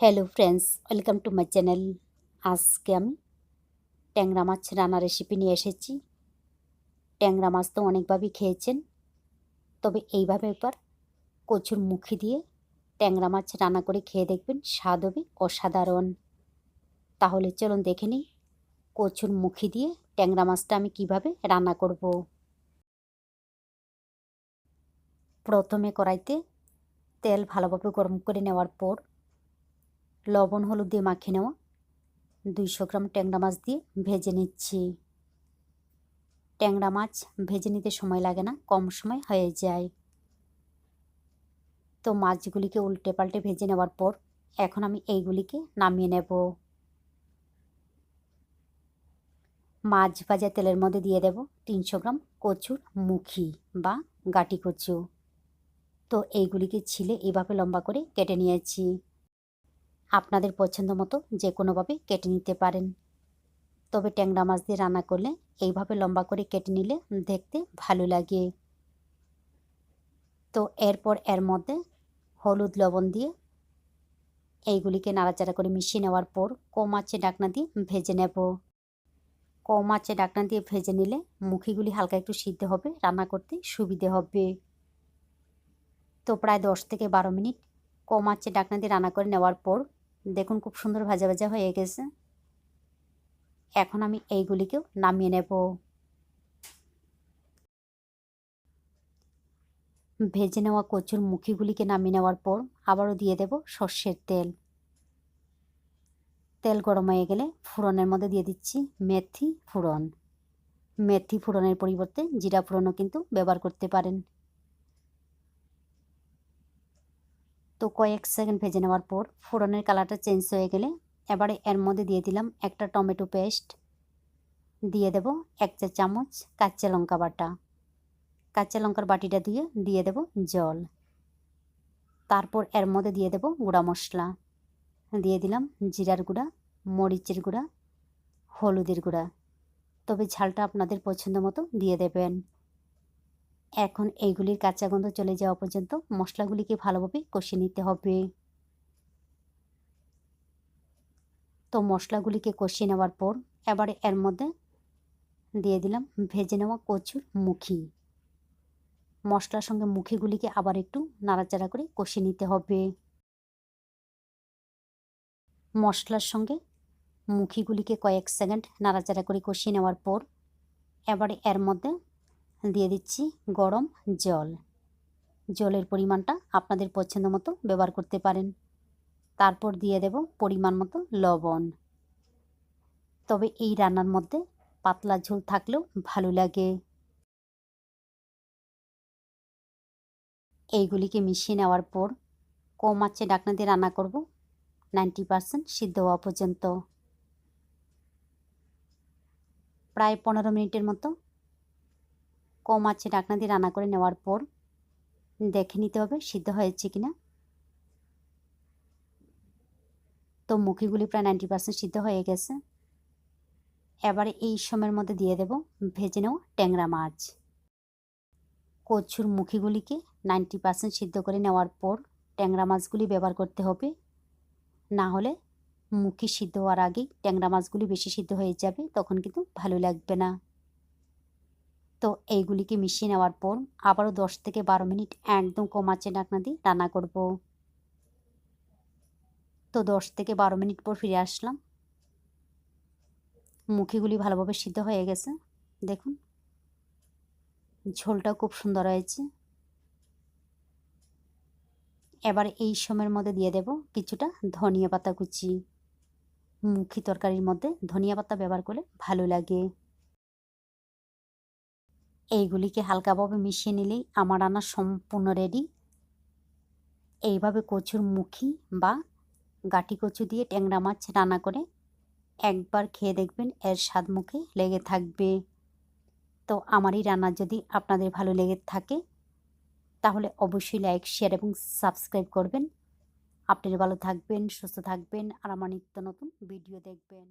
Hello friends welcome to my channel আজকে আমি। ট্যাংরা মাছ রান্না রেসিপি নিয়ে এসেছি। ট্যাংরা মাছ তো অনেকভাবেই খেয়েছেন। তবে এইভাবে একবার কচুর মুখি দিয়ে ট্যাংরা মাছ রান্না করে খেয়ে দেখবেন স্বাদ হবে অসাধারণ। তাহলে চলুন দেখে নিই কচুর মুখি দিয়ে ট্যাংরা মাছটা আমি কীভাবে রান্না করব। প্রথমে কড়াইতে তেল ভালোভাবে গরম করে নেওয়ার পর লবণ, হলুদ দিয়ে মাখিয়ে নেওয়া দুইশো গ্রাম ট্যাংরা মাছ দিয়ে ভেজে নিচ্ছি। ট্যাংরা মাছ ভেজে নিতে সময় লাগে না, কম সময় হয়ে যায়। তো মাছগুলিকে উল্টে পাল্টে ভেজে নেওয়ার পর এখন আমি এইগুলিকে নামিয়ে নেব। মাছ ভাজা তেলের মধ্যে দিয়ে দেব তিনশো গ্রাম কচুর মুখি বা গাটি কচু। তো এইগুলিকে ছিলে এইভাবে লম্বা করে কেটে নিয়েছি। আপনাদের পছন্দ মতো যে কোনোভাবে কেটে নিতে পারেন। তবে ট্যাংরা মাছ দিয়ে রান্না করলে এইভাবে লম্বা করে কেটে নিলে দেখতে ভালো লাগে। তো এরপর এর মধ্যে হলুদ লবণ দিয়ে এইগুলিকে নাড়াচাড়া করে মিশিয়ে নেওয়ার পর কম আঁচে ডাকনা দিয়ে ভেজে নেব। কম আঁচে ডাকনা দিয়ে ভেজে নিলে মুখিগুলি হালকা একটু সিদ্ধ হবে, রান্না করতে সুবিধে হবে। তো প্রায় দশ থেকে বারো মিনিট কম আঁচে ডাকনা দিয়ে রান্না করে নেওয়ার পর দেখুন খুব সুন্দর ভাজা ভাজা হয়ে গেছে। এখন আমি এইগুলিকেও নামিয়ে নেব। ভেজে নেওয়া কচুর মুখিগুলিকে নামিয়ে নেওয়ার পর আবারও দিয়ে দেব সর্ষের তেল। তেল গরম হয়ে গেলে ফোড়নের মধ্যে দিয়ে দিচ্ছি মেথি ফোড়ন। মেথি ফোড়নের পরিবর্তে জিরা ফোড়নও কিন্তু ব্যবহার করতে পারেন। তো কয়েক সেকেন্ড ভেজে নেওয়ার পর ফোড়নের কালারটা চেঞ্জ হয়ে গেলে এবারে এর মধ্যে দিয়ে দিলাম একটা টমেটো পেস্ট। দিয়ে দেব এক চা চামচ কাঁচা লঙ্কা বাটা। কাঁচা লঙ্কার বাটিটা দিয়ে দিয়ে দেব জল। তারপর এর মধ্যে দিয়ে দেব গুঁড়া মশলা। দিয়ে দিলাম জিরার গুঁড়া, মরিচের গুঁড়া, হলুদের গুঁড়া। তবে ঝালটা আপনাদের পছন্দ মতো দিয়ে দেবেন। এখন এইগুলির কাঁচা গন্ধ চলে যাওয়া পর্যন্ত মশলাগুলিকে ভালোভাবে কষিয়ে নিতে হবে। তো মশলাগুলিকে কষিয়ে নেওয়ার পর এবারে এর মধ্যে দিয়ে দিলাম ভেজে নেওয়া কচুর মুখি। মশলার সঙ্গে মুখিগুলিকে আবার একটু নাড়াচাড়া করে কষিয়ে নিতে হবে। মশলার সঙ্গে মুখিগুলিকে কয়েক সেকেন্ড নাড়াচাড়া করে কষিয়ে নেওয়ার পর এবারে এর মধ্যে দিয়ে দিচ্ছি গরম জল। জলের পরিমাণটা আপনাদের পছন্দ মতো ব্যবহার করতে পারেন। তারপর দিয়ে দেব পরিমাণ মতো লবণ। তবে এই রান্নার মধ্যে পাতলা ঝোল থাকলেও ভালো লাগে। এইগুলিকে মিশিয়ে নেওয়ার পর কম আঁচে ডাকনা দিয়ে রান্না করব। নাইনটি পারসেন্ট সিদ্ধ হওয়া পর্যন্ত। প্রায় পনেরো মিনিটের মতো কম আছে ডাকনা দিয়ে রান্না করে নেওয়ার পর দেখে নিতে হবে সিদ্ধ হয়েছে কিনা। তো মুখিগুলি প্রায় নাইনটি পার্সেন্ট সিদ্ধ হয়ে গেছে। এবারে এই সময়ের মধ্যে দিয়ে দেব ভেজে নেওয়া ট্যাংরা মাছ। কচুর মুখিগুলিকে নাইনটি পার্সেন্ট সিদ্ধ করে নেওয়ার পর ট্যাংরা মাছগুলি ব্যবহার করতে হবে। না হলে মুখি সিদ্ধ হওয়ার আগেই ট্যাংরা মাছগুলি বেশি সিদ্ধ হয়ে যাবে, তখন কিন্তু ভালো লাগবে না। তো এইগুলিকে মিশিয়ে নেওয়ার পর আবারও দশ থেকে বারো মিনিট একদম কম আঁচে ডাকনা দিয়ে রান্না করব। তো দশ থেকে বারো মিনিট পর ফিরে আসলাম। মুখিগুলি ভালোভাবে সিদ্ধ হয়ে গেছে। দেখুন, ঝোলটাও খুব সুন্দর হয়েছে। এবার এই সময়ের মধ্যে দিয়ে দেব কিছুটা ধনিয়া পাতা কুচি। মুখি তরকারির মধ্যে ধনিয়া পাতা ব্যবহার করলে ভালো লাগে। এইগুলিকে হালকাভাবে মিশিয়ে নিলেই আমার রান্না সম্পূর্ণ রেডি এইভাবে কচুর মুখি বা গাটি কচু দিয়ে ট্যাংরা মাছ রান্না করে একবার খেয়ে দেখবেন এর স্বাদ মুখে লেগে থাকবে। তো আমার এই রান্না যদি আপনাদের ভালো লেগে থাকে, তাহলে অবশ্যই লাইক শেয়ার এবং সাবস্ক্রাইব করবেন। আপনারা ভালো থাকবেন, সুস্থ থাকবেন আর আমার নিত্য নতুন ভিডিও দেখবেন।